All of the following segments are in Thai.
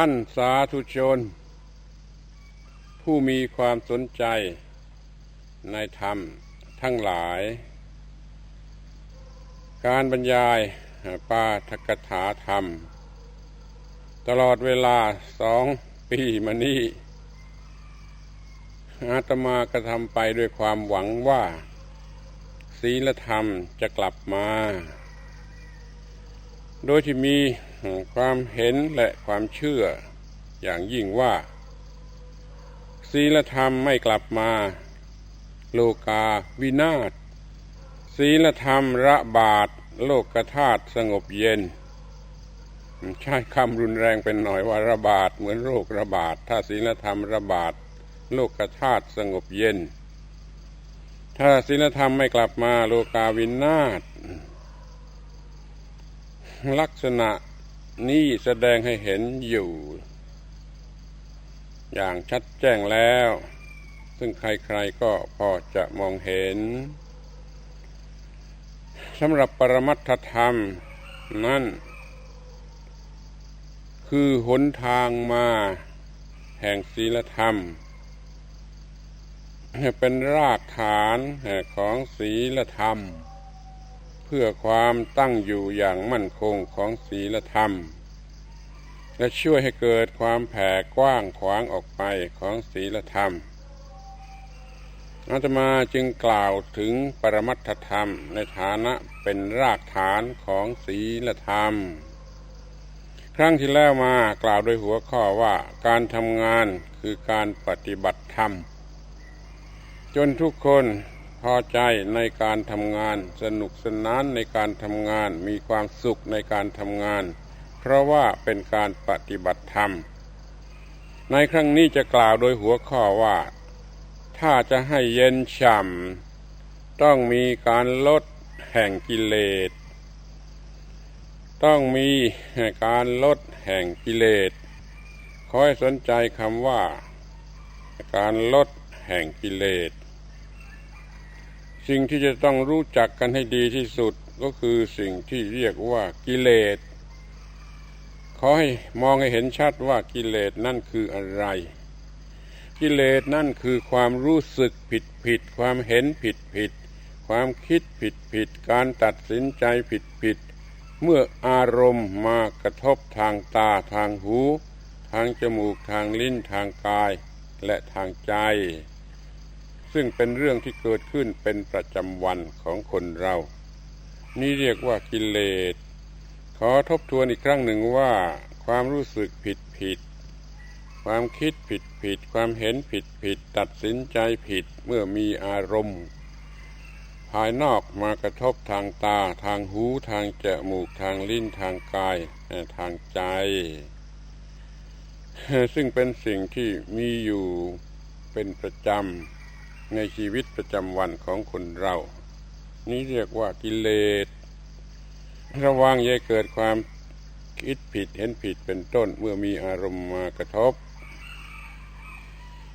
ท่านสาธุชน ผู้มีความสนใจในธรรมทั้งหลาย การบรรยายปาทกถาธรรม ตลอดเวลาสองปีมานี้อาตมากระทำไปด้วยความหวังว่า ศีลธรรมจะกลับมา โดยที่มี ความเห็นและความเชื่อ อย่างยิ่งว่า ศีลธรรมไม่กลับมา โลกาวินาศศีลธรรมระบาดโลกธาตุสงบเย็น ใช้คำรุนแรงเป็นหน่อยว่าระบาดเหมือนโรคระบาด ถ้าศีลธรรมระบาดโลกธาตุสงบเย็น ถ้าศีลธรรมไม่กลับมาโลกาวินาศลักษณะ นี้แสดงให้เห็นอยู่ อย่างชัดแจ้งแล้ว ซึ่งใครๆก็พอจะมองเห็นสำหรับปรมัตถธรรมนั่น คือหนทางมา แห่งศีลธรรม เป็นรากฐานของศีลธรรม เพื่อความตั้งอยู่อย่างมั่นคงของศีลธรรม และช่วยให้เกิดความแผ่กว้างขวางออกไปของศีลธรรมอาตมาจึงกล่าวถึงปรมัตถธรรมในฐานะเป็นรากฐานของศีลธรรม ครั้งที่แล้วมากล่าวโดยหัวข้อว่าการทำงานคือการปฏิบัติธรรม จนทุกคน พอใจในการทำงาน สนุกสนานในการทำงาน มีความสุขในการทำงาน เพราะว่าเป็นการปฏิบัติธรรม ในครั้งนี้จะกล่าวโดยหัวข้อว่า ถ้าจะให้เย็นฉ่ำต้องมีการลดแห่งกิเลส ต้องมีการลดแห่งกิเลสขอให้สนใจคำว่า การลดแห่งกิเลส สิ่งที่จะต้องรู้จักกันให้ดีที่สุดก็คือสิ่งที่เรียกว่ากิเลสขอให้มองให้เห็นชัดว่ากิเลสนั่นคืออะไร กิเลสนั่นคือความรู้สึกผิดผิด ความเห็นผิดผิด ความคิดผิดผิด การตัดสินใจผิดผิด เมื่ออารมณ์มากระทบทางตาทางหู ทางจมูกทางลิ้นทางกาย และทางใจ ซึ่งเป็นเรื่องที่เกิดขึ้นเป็นประจำวันของคนเรา นี่เรียกว่ากิเลส ขอทบทวนอีกครั้งหนึ่งว่า ความรู้สึกผิดผิด ความคิดผิดผิด ความเห็นผิดผิด ตัดสินใจผิดเมื่อมีอารมณ์ ภายนอกมากระทบทางตาทางหูทางจมูกทางลิ้นทางกายทางใจ ซึ่งเป็นสิ่งที่มีอยู่เป็นประจำ ในชีวิตประจำวันของคนเรา นี้เรียกว่ากิเลส ระวังอย่าเกิดความคิดผิดเห็นผิดเป็นต้นเมื่อมีอารมณ์มากระทบ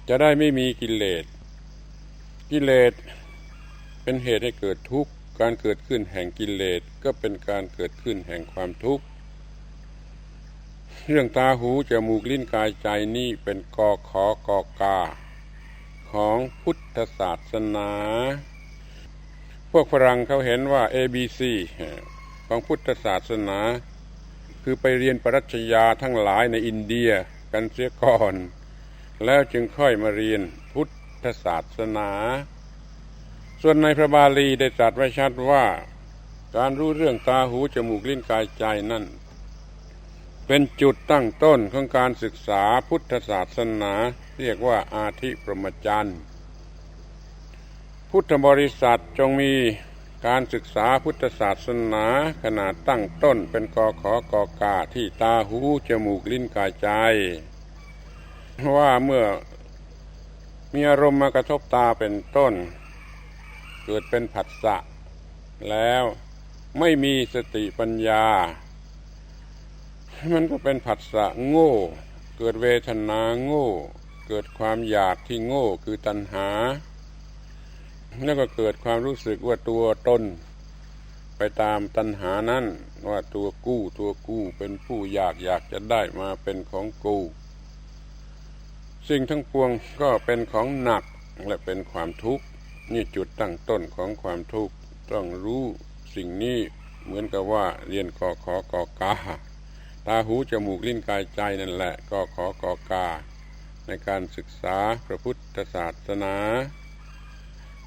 จะได้ไม่มีกิเลส กิเลสเป็นเหตุให้เกิดทุกข์ การเกิดขึ้นแห่งกิเลสก็เป็นการเกิดขึ้นแห่งความทุกข์ เรื่องตาหูจมูกลิ้นกายใจนี่เป็นกอขอกอกา ของพุทธศาสนา พวกฝรั่งเขาเห็นว่า ABC ของพุทธศาสนา คือไปเรียนปรัชญาทั้งหลายในอินเดียกันเสียก่อน แล้วจึงค่อยมาเรียนพุทธศาสนา ส่วนในพระบาลีได้ตรัสไว้ชัดว่า การรู้เรื่องตาหูจมูกลิ้นกายใจนั่น เป็นจุดตั้งต้นของการศึกษาพุทธศาสนา เรียกว่าอาธิปรมจันทร์พุทธบริษัทจงมีการศึกษาพุทธศาสนาขนาดตั้งต้นเป็นกอขอกอกาที่ตาหูจมูกลิ้นกายใจ ว่าเมื่อมีอารมณ์มากระทบตาเป็นต้น เกิดเป็นผัสสะแล้วไม่มีสติปัญญา มันก็เป็นผัสสะโง่ เกิดเวทนาโง่ เกิดความอยากที่โง่คือตัณหา แล้วก็เกิดความรู้สึกว่าตัวตนไปตามตัณหานั้นว่าตัวกู้ตัวกู้เป็นผู้อยากอยากจะได้มาเป็นของกูสิ่งทั้งปวงก็เป็นของหนักและเป็นความทุกข์นี่จุดตั้งต้นของความทุกข์ต้องรู้สิ่งนี้เหมือนกับว่าเรียนกอขอกอกา ตาหูจมูกลิ้นกายใจนั่นแหละกอขอกอกา ในการศึกษาพระพุทธศาสนา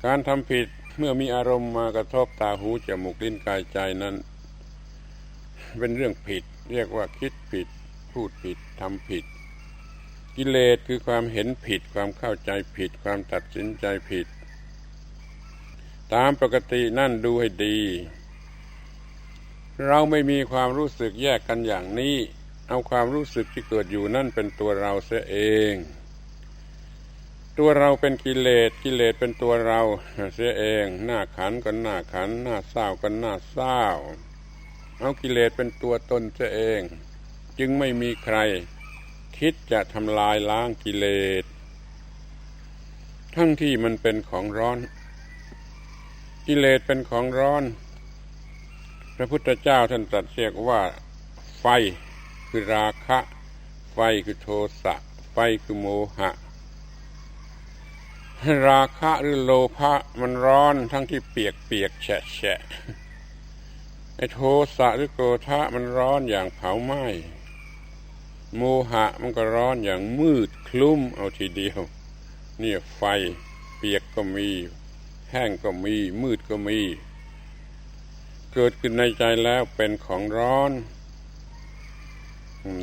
การทำผิดเมื่อมีอารมณ์มากระทบตาหูจมูกลิ้นกายใจนั้น เป็นเรื่องผิด เรียกว่าคิดผิด พูดผิดทำผิด กิเลสคือความเห็นผิด ความเข้าใจผิด ความตัดสินใจผิด ตามปกตินั่นดูให้ดี เราไม่มีความรู้สึกแยกกันอย่างนี้ เอาความรู้สึกที่เกิดอยู่นั่นเป็นตัวเราเสียเอง ตัวเราเป็นกิเลสกิเลสเป็นตัวเราเสียเอง หน้าขันก็หน้าขัน หน้าเศร้าก็หน้าเศร้าเอากิเลสเป็นตัวตนเสียเอง จึงไม่มีใคร คิดจะทำลายล้างกิเลส ทั้งที่มันเป็นของร้อน กิเลสเป็นของร้อน พระพุทธเจ้าท่านตรัสเรียกว่า ไฟคือราคะ ไฟคือโทสะ ไฟคือโมหะ ราคะหรือโลภะมันร้อนทั้งที่เปียกเปียกแฉะแฉะไอโทสะหรือโกธะมันร้อนอย่างเผาไหม้โมหะมันก็ร้อนอย่างมืดคลุ้มเอาทีเดียวนี่ไฟเปียกก็มี แห้งก็มี มืดก็มี เกิดขึ้นในใจแล้วเป็นของร้อน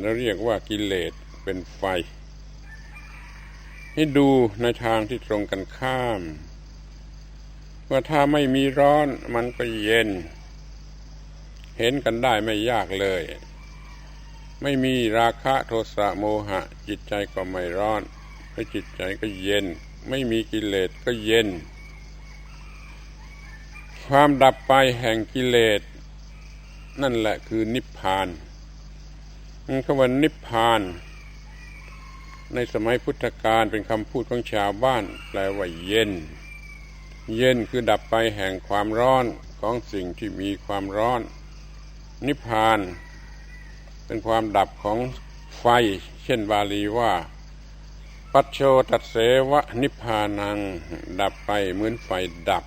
เราเรียกว่ากิเลสเป็นไฟ ให้ดูในทางที่ตรงกันข้าม ว่าถ้าไม่มีร้อนมันก็เย็น เห็นกันได้ไม่ยากเลย ไม่มีราคะโทสะโมหะ จิตใจก็ไม่ร้อนให้จิตใจก็เย็น ไม่มีกิเลสก็เย็น ความดับไปแห่งกิเลส นั่นแหละคือนิพพานคำว่านิพพาน ในสมัยพุทธกาลเป็นคำพูดของชาวบ้าน แปลว่าเย็น เย็นคือดับไปแห่งความร้อนของสิ่งที่มีความร้อน นิพพาน เป็นความดับของไฟ เช่นบาลีว่า ปัจโชตัดเสวะนิพพานัง ดับไปเหมือนไฟดับ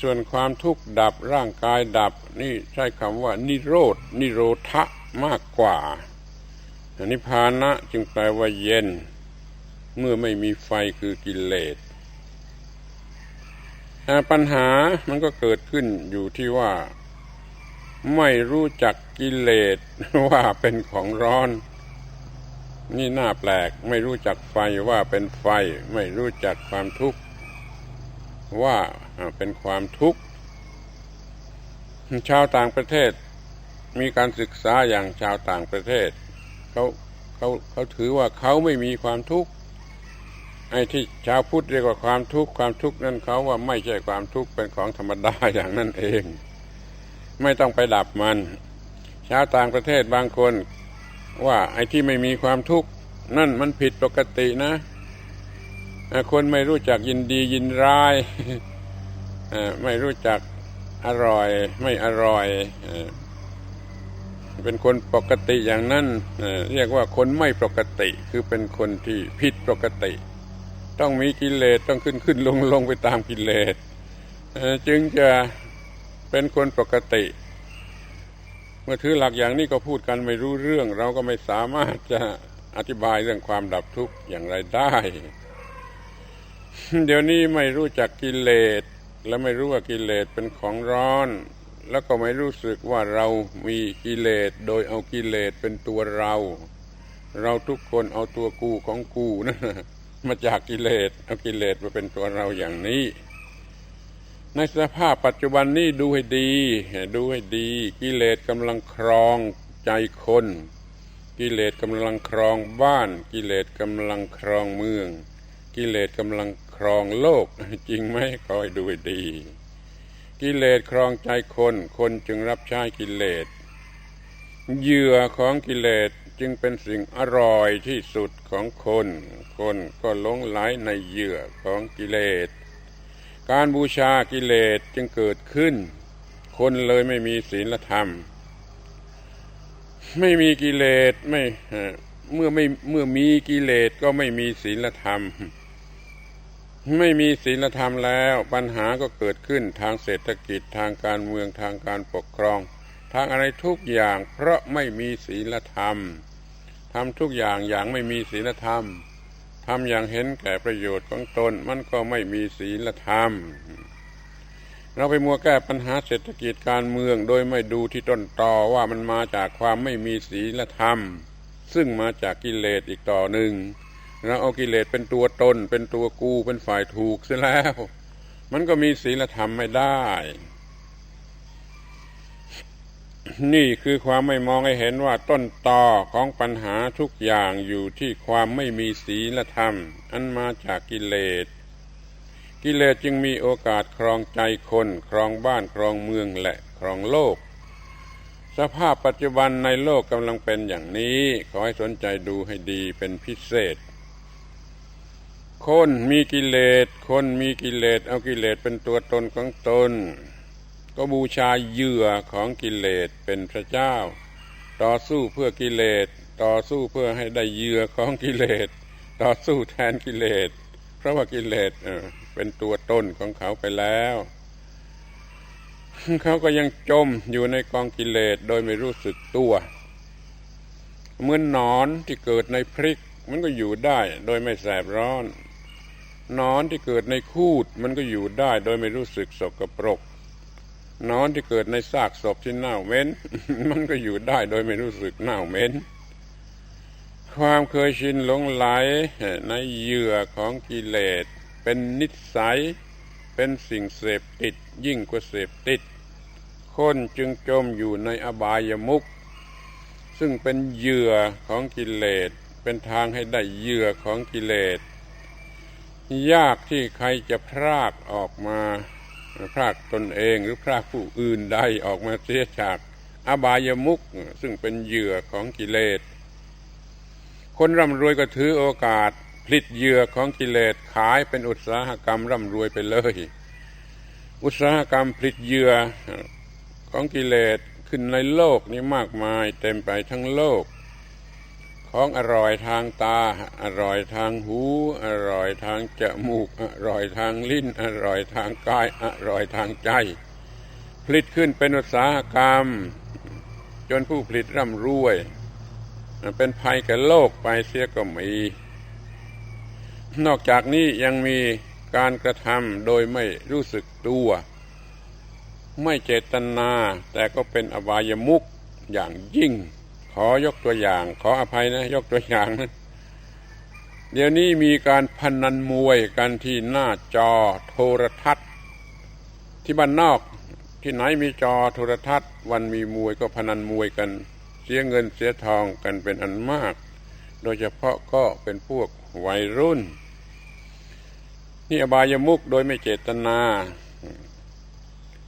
ส่วนความทุกข์ดับร่างกายดับนี่ใช้คำว่า นิโรธนิโรธะมากกว่านิพพานะจึงแปลว่าเย็น เมื่อไม่มีไฟคือกิเลสปัญหามันก็เกิดขึ้นอยู่ที่ว่า ไม่รู้จักกิเลสว่าเป็นของร้อน นี่น่าแปลก ไม่รู้จักไฟว่าเป็นไฟ ไม่รู้จักความทุกข์ ว่าเป็นความทุกข์ชาวต่างประเทศมีการศึกษาอย่างชาวต่างประเทศเขาเขาเขาถือว่าเขาไม่มีความทุกข์ไอ้ที่ชาวพุทธเรียกว่าความทุกข์ความทุกข์นั้นเขาว่าไม่ใช่ความทุกข์เป็นของธรรมดาอย่างนั้นเอง ไม่ต้องไปดับมัน ชาวต่างประเทศบางคนว่าไอ้ที่ไม่มีความทุกข์นั่นมันผิดปกตินะ คนไม่รู้จักยินดียินร้ายไม่รู้จักอร่อย ไม่อร่อย เป็นคนปกติอย่างนั้นเรียกว่าคนไม่ปกติคือเป็นคนที่ผิดปกติ ต้องมีกิเลสต้องขึ้นขึ้นลงลงไปตามกิเลสจึงจะเป็นคนปกติ เมื่อถือหลักอย่างนี้ก็พูดกันไม่รู้เรื่อง เราก็ไม่สามารถจะอธิบายเรื่องความดับทุกข์อย่างไรได้ เดี๋ยวนี้ไม่รู้จักกิเลสและไม่รู้ว่ากิเลสเป็นของร้อน แล้วก็ไม่รู้สึกว่าเรามีกิเลสโดยเอากิเลสเป็นตัวเรา เราทุกคนเอาตัวกูของกูนะมาจากกิเลสเอากิเลสมาเป็นตัวเราอย่างนี้ ในสภาพปัจจุบันนี้ดูให้ดี ดูให้ดี กิเลสกำลังครองใจคน กิเลสกำลังครองบ้าน กิเลสกำลังครองเมือง กิเลสกำลัง ครองโลกจริงไหมคอยดูดี กิเลสครองใจคน คนจึงรับใช้กิเลสเหยื่อของกิเลสจึงเป็นสิ่งอร่อยที่สุดของคน คนก็หลงไหลในเหยื่อของกิเลส การบูชากิเลสจึงเกิดขึ้น คนเลยไม่มีศีลธรรม ไม่มีกิเลสไม่เมื่อไม่เมื่อมีกิเลสก็ไม่มีศีลธรรม ไม่มีศีลธรรมแล้วปัญหาก็เกิดขึ้นทางเศรษฐกิจทางการเมืองทางการปกครอง ทางอะไรทุกอย่าง เพราะไม่มีศีลธรรมทำทุกอย่างอย่างไม่มีศีลธรรมทำอย่างเห็นแก่ประโยชน์ของตนมันก็ไม่มีศีลธรรม เราไปมัวแก้ปัญหาเศรษฐกิจการเมืองโดยไม่ดูที่ต้นตอว่ามันมาจากความไม่มีศีลธรรม ซึ่งมาจากกิเลสอีกต่อหนึ่ง เราเอากิเลสเป็นตัวตน เป็นตัวกูเป็นฝ่ายถูกเสียแล้ว มันก็มีศีลธรรมไม่ได้ นี่คือความไม่มองให้เห็นว่าต้นตอของปัญหาทุกอย่างอยู่ที่ความไม่มีศีลธรรม อันมาจากกิเลสกิเลสจึงมีโอกาสครองใจคน ครองบ้านครองเมืองและครองโลก สภาพปัจจุบันในโลกกำลังเป็นอย่างนี้ ขอให้สนใจดูให้ดีเป็นพิเศษ คนมีกิเลส คนมีกิเลส เอากิเลสเป็นตัวตนของตน ก็บูชาเหยื่อของกิเลสเป็นพระเจ้า ต่อสู้เพื่อกิเลส ต่อสู้เพื่อให้ได้เหยื่อของกิเลส ต่อสู้แทนกิเลส เพราะว่ากิเลสเป็นตัวตนของเขาไปแล้ว เขาก็ยังจมอยู่ในกองกิเลสโดยไม่รู้สึกตัวเหมือนนอนที่เกิดในพริก มันก็อยู่ได้โดยไม่แสบร้อน นอนที่เกิดในคูดมันก็อยู่ได้โดยไม่รู้สึกสกปรกนอนที่เกิดในซากศพที่เน่าเหม็นมันก็อยู่ได้โดยไม่รู้สึกเน่าเหม็นความเคยชินหลงไหลในเหยื่อของกิเลส เป็นนิสัย เป็นสิ่งเสพติดยิ่งกว่าเสพติด คนจึงจมอยู่ในอบายมุขซึ่งเป็นเหยื่อของกิเลส เป็นทางให้ได้เหยื่อของกิเลส ยากที่ใครจะพรากออกมาพรากตนเองหรือพรากผู้อื่นใดออกมาเสียจากอบายมุขซึ่งเป็นเหยื่อของกิเลส คนร่ำรวยก็ถือโอกาสผลิตเหยื่อของกิเลสขายเป็นอุตสาหกรรมร่ำรวยไปเลย อุตสาหกรรมผลิตเหยื่อของกิเลสขึ้นในโลกนี้มากมายเต็มไปทั้งโลก ของอร่อยทางตา อร่อยทางหู อร่อยทางจมูก อร่อยทางลิ้น อร่อยทางกาย อร่อยทางใจ ผลิตขึ้นเป็นอุตสาหกรรม จนผู้ผลิตร่ำรวย เป็นภัยแก่โลกไปเสียก็มี นอกจากนี้ยังมีการกระทำโดยไม่รู้สึกตัว ไม่เจตนา แต่ก็เป็นอบายมุกอย่างยิ่ง ขอยกตัวอย่าง ขออภัยนะ ยกตัวอย่างนะเดี๋ยวนี้มีการพนันมวยกันที่หน้าจอโทรทัศน์ ที่บ้านนอกที่ไหนมีจอโทรทัศน์ วันมีมวยก็พนันมวยกัน เสียเงินเสียทองกันเป็นอันมาก โดยเฉพาะก็เป็นพวกวัยรุ่น นี่อบายมุกโดยไม่เจตนา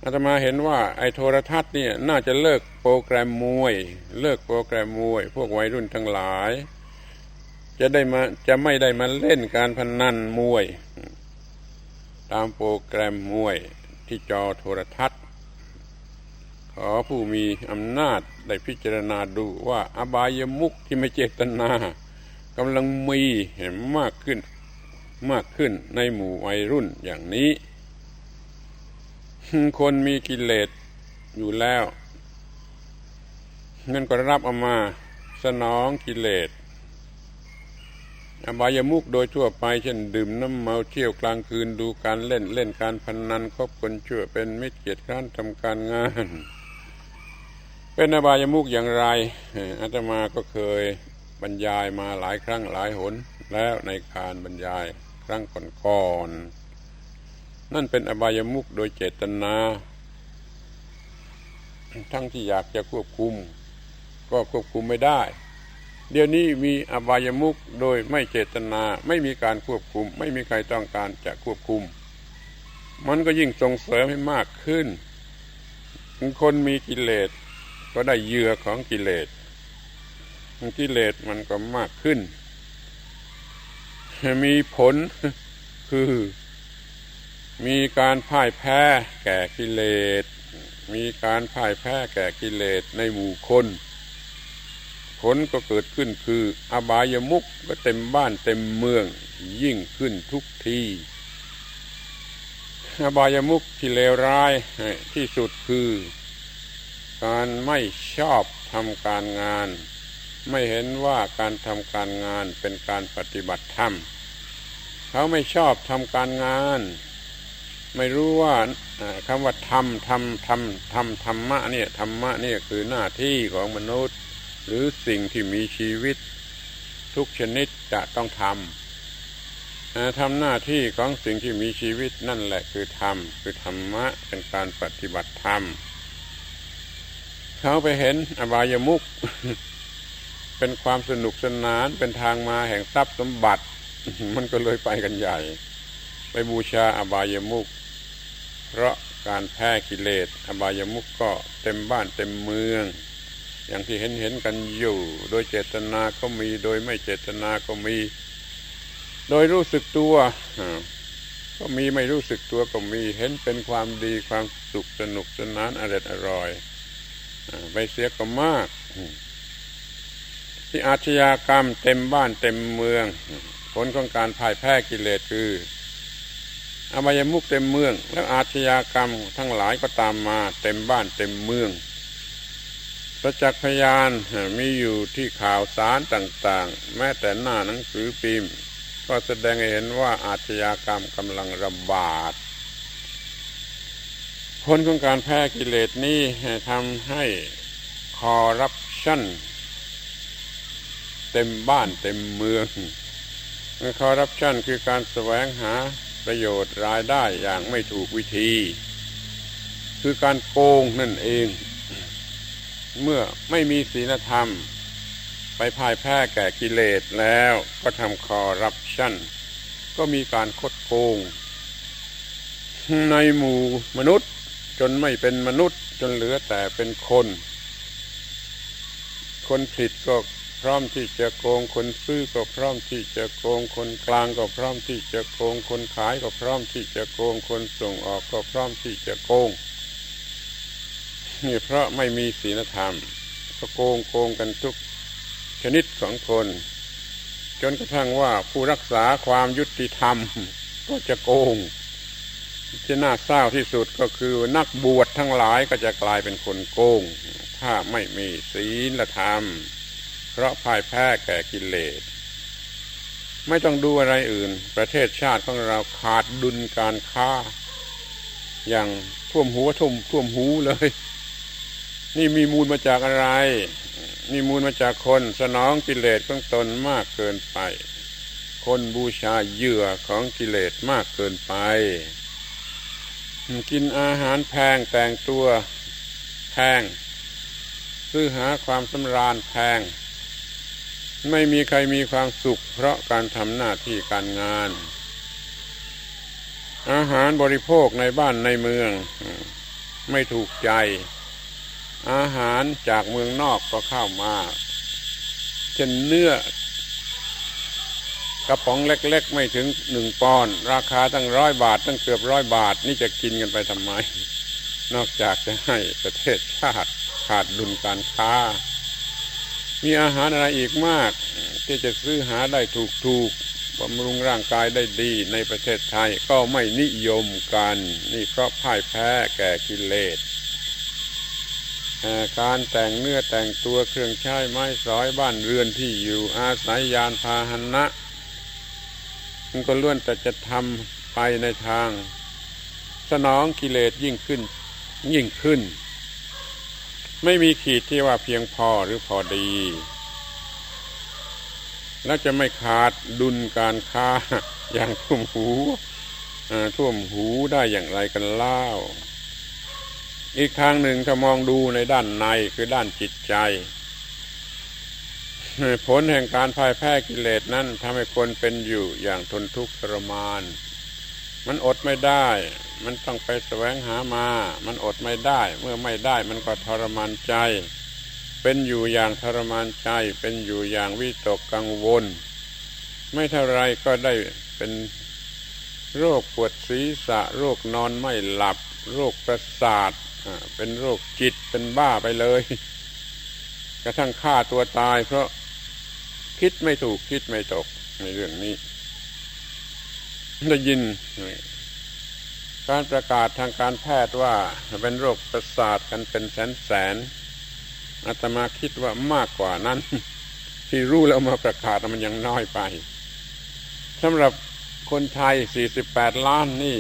อาตมาเห็นว่าไอ้โทรทัศน์เนี่ยน่าจะเลิกโปรแกรมมวย เลิกโปรแกรมมวย พวกวัยรุ่นทั้งหลาย จะได้มาจะไม่ได้มาเล่นการพนนันมวย ตามโปรแกรมมวยที่จอโทรทัศน์ ขอผู้มีอำนาจได้พิจารณาดูว่าอบายมุกที่ไม่เจตนากำลังมีเห็นมากขึ้นมากขึ้นในหมู่วัยรุ่นอย่างนี้ คนมีกิเลสอยู่แล้วนั่นก็รับเอามาสนองกิเลสอบายมุกโดยทั่วไปเช่นดื่มน้ำเมาเที่ยวกลางคืนดูการเล่นเล่นการพนนันคบคนชั่วเป็นมิตรเกียรติข้านทำการงาน เป็นอบายมุกอย่างไรอาตมาก็เคยบรรยายมาหลายครั้งหลายหนแล้วในการบรรยายครั้งก่อนๆ นั่นเป็นอบายมุกโดยเจตนา ทั้งที่อยากจะควบคุม ก็ควบคุมไม่ได้ เดี๋ยวนี้มีอบายมุกโดยไม่เจตนา ไม่มีการควบคุม ไม่มีใครต้องการจะควบคุม มันก็ยิ่งส่งเสริมให้มากขึ้น คนมีกิเลสก็ได้เหยื่อของกิเลสกิเลสมันก็มากขึ้น มีผลคือ มีการพ่ายแพ้แก่กิเลส มีการพ่ายแพ้แก่กิเลสในหมู่คน ผลก็เกิดขึ้นคืออบายมุกก็เต็มบ้านเต็มเมืองยิ่งขึ้นทุกทีอบายมุกที่เลวร้ายที่สุดคือ การไม่ชอบทำการงาน ไม่เห็นว่าการทำการงานเป็นการปฏิบัติธรรม เขาไม่ชอบทำการงาน ไม่รู้ว่าคำว่าทำทำทำทำธรรมะเนี่ยธรรมะเนี่ยคือหน้าที่ของมนุษย์ หรือสิ่งที่มีชีวิต ทุกชนิดจะต้องทำทำหน้าที่ของสิ่งที่มีชีวิตนั่นแหละคือธรรมคือธรรมะเป็นการปฏิบัติธรรมเขาไปเห็นอบายมุกเป็นความสนุกสนานเป็นทางมาแห่งทรัพย์สมบัติ มันก็เลยไปกันใหญ่ ไปบูชาอบายมุก เพราะการแพ้กิเลสอบายมุกก็เต็มบ้านเต็มเมือง อย่างที่เห็นเห็นกันอยู่ โดยเจตนาก็มีโดยไม่เจตนาก็มี โดยรู้สึกตัวก็มีไม่รู้สึกตัวก็มีเห็นเป็นความดีความสุขสนุกสนานอร่อยอร่อยไปเสียก็มาก ที่อาชญากรรมเต็มบ้านเต็มเมือง ผลของการพ่ายแพ้กิเลสคือ อบายมุกเต็มเมือง แล้วอาชญากรรมทั้งหลายก็ตามมาเต็มบ้านเต็มเมืองประจักษ์พยานมีอยู่ที่ข่าวสารต่างๆ แม้แต่หน้าหนังสือพิมพ์ ก็แสดงให้เห็นว่าอาชญากรรมกำลังระบาด ผลของการแพ้กิเลสนี้ทำให้คอร์รัปชันเต็มบ้านเต็มเมืองคอร์รัปชันคือการแสวงหา ประโยชน์รายได้อย่างไม่ถูกวิธี คือการโกงนั่นเอง เมื่อไม่มีศีลธรรม ไปพ่ายแพ้แก่กิเลสแล้วก็ทำคอร์รัปชันก็มีการคดโกง ในหมู่มนุษย์จนไม่เป็นมนุษย์จนเหลือแต่เป็นคน คนผิดก็ พร้อมที่จะโกง คนซื้อก็พร้อมที่จะโกง คนกลางก็พร้อมที่จะโกง คนขายก็พร้อมที่จะโกง คนส่งออกก็พร้อมที่จะโกงนี่เพราะไม่มีศีลธรรมก็โกงโกงกันทุกชนิดของคน จนกระทั่งว่าผู้รักษาความยุติธรรม ก็จะโกง ที่น่าเศร้าที่สุดก็คือนักบวชทั้งหลายก็จะกลายเป็นคนโกง ถ้าไม่มีศีลธรรม ราะพ่ายแพ้แก่กิเลส ไม่ต้องดูอะไรอื่น ประเทศชาติของเราขาดดุลการค้า อย่างท่วมหัวทุ่มท่วมหูเลย นี่มีมูลมาจากอะไร นี่มูลมาจากคนสนองกิเลสของตนมากเกินไป คนบูชาเหยื่อของกิเลสมากเกินไป กินอาหารแพงแต่งตัวแพงซื้อหาความสำราญแพง ไม่มีใครมีความสุข เพราะการทำหน้าที่การงาน อาหารบริโภคในบ้านในเมือง ไม่ถูกใจ อาหารจากเมืองนอกก็เข้ามาเช่นเนื้อกระป๋องเล็ก ๆ ไม่ถึงหนึ่งปอนด์ราคาตั้งร้อยบาท ตั้งเกือบร้อยบาท นี่จะกินกันไปทำไม นอกจากจะให้ประเทศชาติขาดดุลการค้า มีอาหารอะไรอีกมาก ที่จะซื้อหาได้ถูกถูกบำรุงร่างกายได้ดีในประเทศไทยก็ไม่นิยมกัน นี่เพราะพ่ายแพ้แก่กิเลสการแต่งเนื้อแต่งตัวเครื่องใช้ไม้สอยบ้านเรือนที่อยู่อาศัยยานพาหนะมันก็ล้วนแต่จะทำไปในทาง สนองกิเลสยิ่งขึ้นยิ่งขึ้น ไม่มีขีดที่ว่าเพียงพอหรือพอดี และจะไม่ขาดดุลการค้าอย่างท่วมหูท่วมหูได้อย่างไรกันเล่า อีกทางหนึ่งถ้ามองดูในด้านในคือด้านจิตใจ ผลแห่งการพ่ายแพ้กิเลสนั้นทำให้คนเป็นอยู่อย่างทนทุกข์ทรมาน มันอดไม่ได้ มันต้องไปแสวงหามา มันอดไม่ได้ เมื่อไม่ได้มันก็ทรมานใจ เป็นอยู่อย่างทรมานใจ เป็นอยู่อย่างวิตกกังวล ไม่เท่าไรก็ได้เป็นโรคปวดศีรษะ โรคนอนไม่หลับ โรคประสาทเป็นโรคจิตเป็นบ้าไปเลย กระทั่งฆ่าตัวตายเพราะคิดไม่ถูกคิดไม่ตกในเรื่องนี้ ได้ยิน การประกาศทางการแพทย์ว่าเป็นโรคประสาทกันเป็นแสนแสนอาตมาคิดว่ามากกว่านั้น ที่รู้แล้วมาประกาศมันยังน้อยไปสำหรับคนไทย 48 ล้านนี่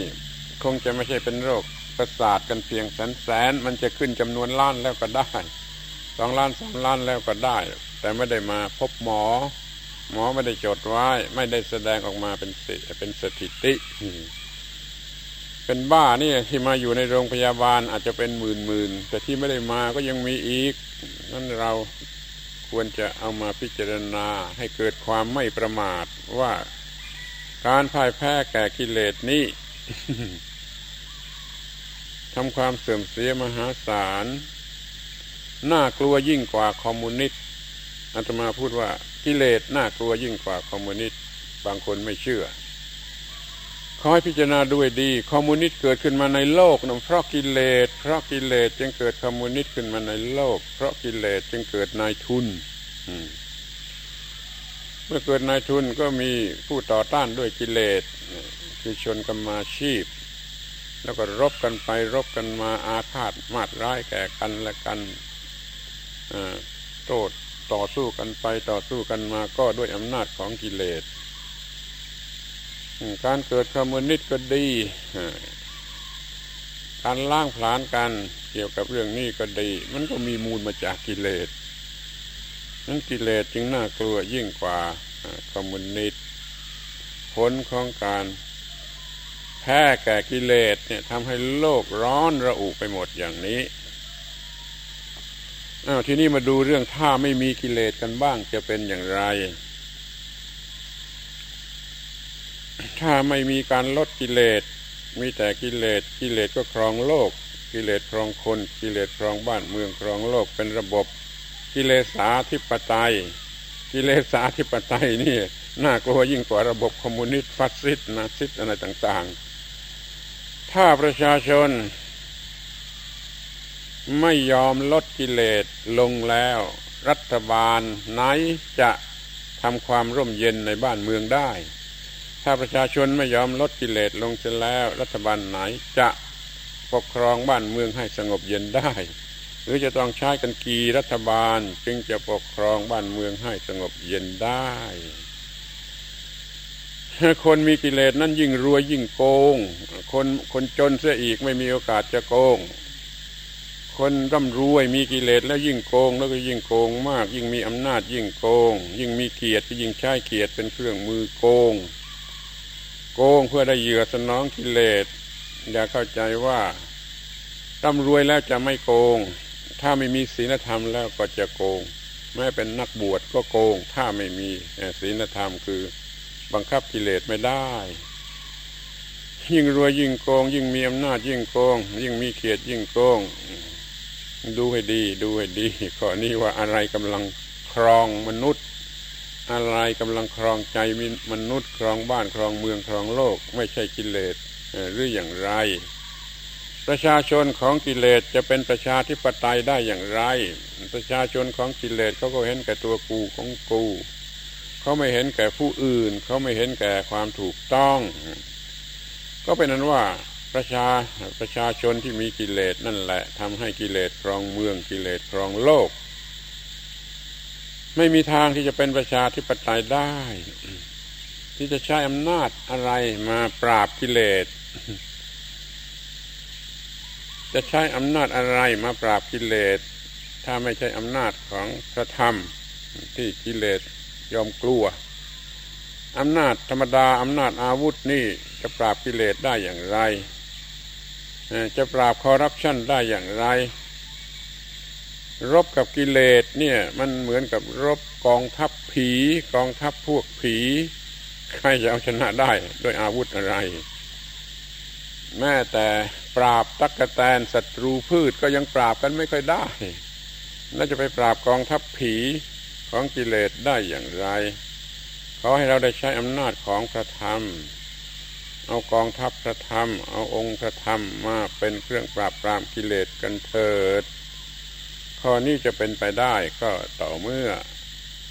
คงจะไม่ใช่เป็นโรคประสาทกันเพียงแสนแสน มันจะขึ้นจำนวนล้านแล้วก็ได้สองล้านสามล้านแล้วก็ได้ แต่ไม่ได้มาพบหมอ หมอไม่ได้จดไว้ ไม่ได้แสดงออกมาเป็นสิเป็นสถิติ เป็นบ้านี่ที่มาอยู่ในโรงพยาบาลอาจจะเป็นหมื่นหมื่นแต่ที่ไม่ได้มาก็ยังมีอีก นั่นเราควรจะเอามาพิจารณาให้เกิดความไม่ประมาทว่าการพ่ายแพ้แก่กิเลสนี้ทำความเสื่อมเสียมหาศาล น่ากลัวยิ่งกว่าคอมมิวนิสต์อาตมาพูดว่า กิเลสน่ากลัวยิ่งกว่าคอมมิวนิสต์บางคนไม่เชื่อขอให้พิจารณาด้วยดีคอมมิวนิสต์เกิดขึ้นมาในโลกนะเพราะกิเลส เพราะกิเลสจึงเกิดคอมมิวนิสต์ขึ้นมาในโลก เพราะกิเลสจึงเกิดนายทุนเมื่อเกิดนายทุนก็มีผู้ต่อต้านด้วยกิเลส คือชนกรรมาชีพ แล้วก็รบกันไปรบกันมาอาฆาตมาดร้ายแก่กันและกันโต้ ต่อสู้กันไปต่อสู้กันมาก็ด้วยอำนาจของกิเลส การเกิดคอมมิวนิสต์ก็ดี การล่างผลาญกันเกี่ยวกับเรื่องนี้ก็ดี มันก็มีมูลมาจากกิเลส นั้นกิเลสจึงน่ากลัวยิ่งกว่าคอมมิวนิสต์ผลของการแพ้แก่กิเลสเนี่ยทำให้โลกร้อนระอุไปหมดอย่างนี้ อ้าวทีนี้มาดูเรื่องถ้าไม่มีกิเลสกันบ้างจะเป็นอย่างไร ถ้าไม่มีการลดกิเลส มีแต่กิเลสกิเลสก็ครองโลก กิเลสครองคนกิเลสครองบ้านเมืองครองโลกเป็นระบบ กิเลสาธิปไตย กิเลสาธิปไตยนี่น่ากลัวยิ่งกว่าระบบคอมมิวนิสต์ฟัสซิสต์นาซิสต์อะไรต่าง ๆ ถ้าประชาชน ไม่ยอมลดกิเลสลงแล้ว รัฐบาลไหนจะทำความร่มเย็นในบ้านเมืองได้ ถ้าประชาชนไม่ยอมลดกิเลสลงเสียแล้ว รัฐบาลไหนจะปกครองบ้านเมืองให้สงบเย็นได้ หรือจะต้องใช้กันกีรัฐบาลจึงจะปกครองบ้านเมืองให้สงบเย็นได้คนมีกิเลสนั้นยิ่งรวยยิ่งโกง คนคนจนเสียอีกไม่มีโอกาสจะโกง คนร่ำรวยมีกิเลสแล้วยิ่งโกง แล้วก็ยิ่งโกงมาก ยิ่งมีอำนาจยิ่งโกง ยิ่งมีเกียรติก็ยิ่งใช้เกียรติเป็นเครื่องมือโกง โกงเพื่อได้เหยื่อสนองกิเลสอย่าเข้าใจว่าร่ำรวยแล้วจะไม่โกง ถ้าไม่มีศีลธรรมแล้วก็จะโกง แม้เป็นนักบวชก็โกง ถ้าไม่มีศีลธรรมคือบังคับกิเลสไม่ได้ ยิ่งรวยยิ่งโกง ยิ่งมีอำนาจยิ่งโกง ยิ่งมีเกียรติยิ่งโกง ดูให้ดี ดูให้ดีข้อนี้ว่าอะไรกำลังครองมนุษย์ อะไรกำลังครองใจมนุษย์ ครองบ้านครองเมืองครองโลก ไม่ใช่กิเลสหรืออย่างไร ประชาชนของกิเลสจะเป็นประชาธิปไตยได้อย่างไร ประชาชนของกิเลสเขาก็เห็นแก่ตัวกูของกูเขาไม่เห็นแก่ผู้อื่น เขาไม่เห็นแก่ความถูกต้อง ก็เป็นนั้นว่า ประชาประชาชนที่มีกิเลสนั่นแหละทำให้กิเลสครองเมืองกิเลสครองโลก ไม่มีทางที่จะเป็นประชาธิปไตยได้ ที่จะใช้อำนาจอะไรมาปราบกิเลส จะใช้อำนาจอะไรมาปราบกิเลส ถ้าไม่ใช่อำนาจของพระธรรมที่กิเลสยอมกลัวอำนาจธรรมดา อำนาจอาวุธนี่จะปราบกิเลสได้อย่างไร จะปราบคอร์รัปชันได้อย่างไร รบกับกิเลสเนี่ยมันเหมือนกับรบกองทัพผี กองทัพพวกผี ใครจะเอาชนะได้ด้วยอาวุธอะไร แม้แต่ปราบตักกะแตนศัตรูพืชก็ยังปราบกันไม่ค่อยได้แล้วจะไปปราบกองทัพผีของกิเลสได้อย่างไรขอให้เราได้ใช้อำนาจของพระธรรม เอากองทัพพระธรรม เอาองค์พระธรรมมาเป็นเครื่องปราบปรามกิเลสกันเถิด ข้อนี้จะเป็นไปได้ก็ต่อเมื่อ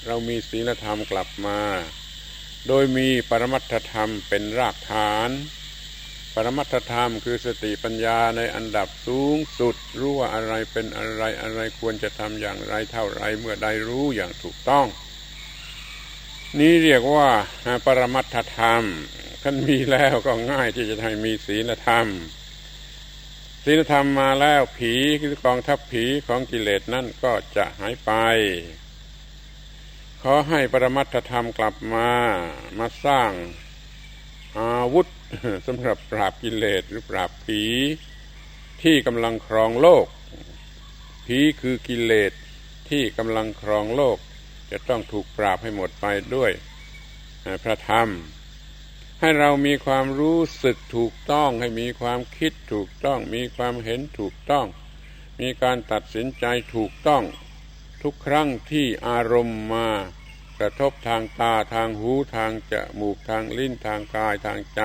เรามีศีลธรรมกลับมา โดยมีปรมัตถธรรมเป็นรากฐาน ปรมัตถธรรมคือสติปัญญาในอันดับสูงสุด รู้ว่าอะไรเป็นอะไรอะไรควรจะทำอย่างไรเท่าไรเมื่อใดรู้อย่างถูกต้อง นี้เรียกว่าปรมัตถธรรมท่านมีแล้วก็ง่ายที่จะให้มีศีลธรรม ศีลธรรมมาแล้วผีคือกองทัพผีของกิเลสนั่นก็จะหายไป ขอให้ปรมัตถธรรมกลับมามาสร้างอาวุธสำหรับปราบกิเลสหรือปราบผีที่กำลังครองโลก ผีคือกิเลสที่กำลังครองโลก จะต้องถูกปราบให้หมดไปด้วยพระธรรม ให้เรามีความรู้สึกถูกต้องให้มีความคิดถูกต้อง มีความเห็นถูกต้อง มีการตัดสินใจถูกต้อง ทุกครั้งที่อารมณ์มากระทบทางตาทางหูทางจมูกทางลิ้นทางกายทางใจ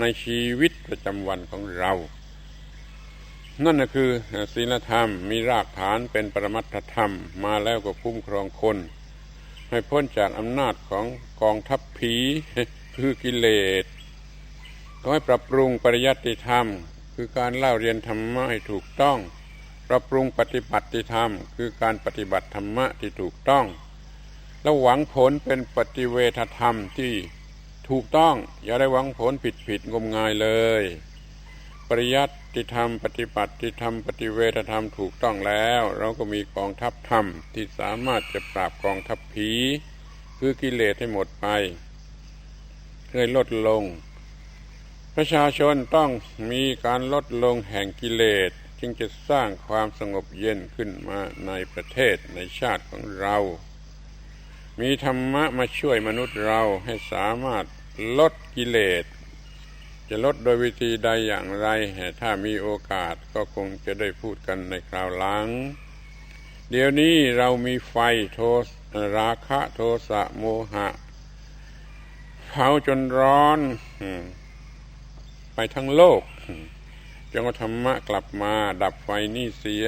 ในชีวิตประจำวันของเรา นั่นก็คือศีลธรรมมีรากฐานเป็นปรมัตถธรรมมาแล้วก็คุ้มครองคน ให้พ้นจากอำนาจของกองทัพผีคือกิเลสก็ให้ปรับปรุงปริยัติธรรม คือการเล่าเรียนธรรมะให้ถูกต้อง ปรับปรุงปฏิบัติธรรม คือการปฏิบัติธรรมะที่ถูกต้อง แล้วหวังผลเป็นปฏิเวทธรรมที่ถูกต้อง อย่าได้หวังผลผิดผิดงมงายเลย ปริยัติธรรม ปฏิบัติธรรม ปฏิเวทธรรมถูกต้องแล้ว เราก็มีกองทัพธรรมที่สามารถจะปราบกองทัพผี คือกิเลสให้หมดไปเคยลดลง ประชาชนต้องมีการลดลงแห่งกิเลสจึงจะสร้างความสงบเย็นขึ้นมาในประเทศในชาติของเรา มีธรรมะมาช่วยมนุษย์เราให้สามารถลดกิเลส จะลดโดยวิธีใดอย่างไร ถ้ามีโอกาสก็คงจะได้พูดกันในคราวหลัง เดี๋ยวนี้เรามีไฟโทสราคะโทสะโมหะ เผาจนร้อน ไปทั้งโลกจงธรรมะกลับมาดับไฟนี่เสีย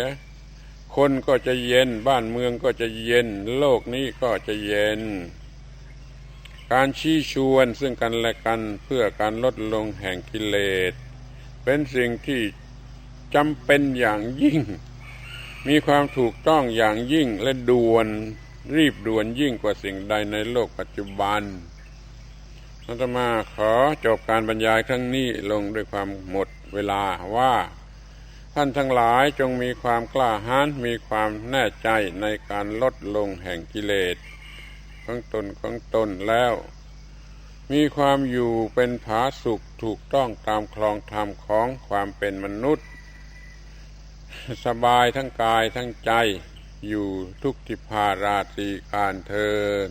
คนก็จะเย็นบ้านเมืองก็จะเย็น โลกนี้ก็จะเย็น การชี้ชวนซึ่งกันและกันเพื่อการลดลงแห่งกิเลส เป็นสิ่งที่จำเป็นอย่างยิ่ง มีความถูกต้องอย่างยิ่งและด่วนรีบด่วนยิ่งกว่าสิ่งใดในโลกปัจจุบันอาตมาขอจบการบรรยายครั้งนี้ลงด้วยความหมดเวลาว่า ท่านทั้งหลายจงมีความกล้าหาญมีความแน่ใจในการลดลงแห่งกิเลส ของตนของตนแล้ว มีความอยู่เป็นผาสุขถูกต้องตามคลองธรรมของความเป็นมนุษย์ สบายทั้งกายทั้งใจอยู่ทุกทิพาราตรีการเทิน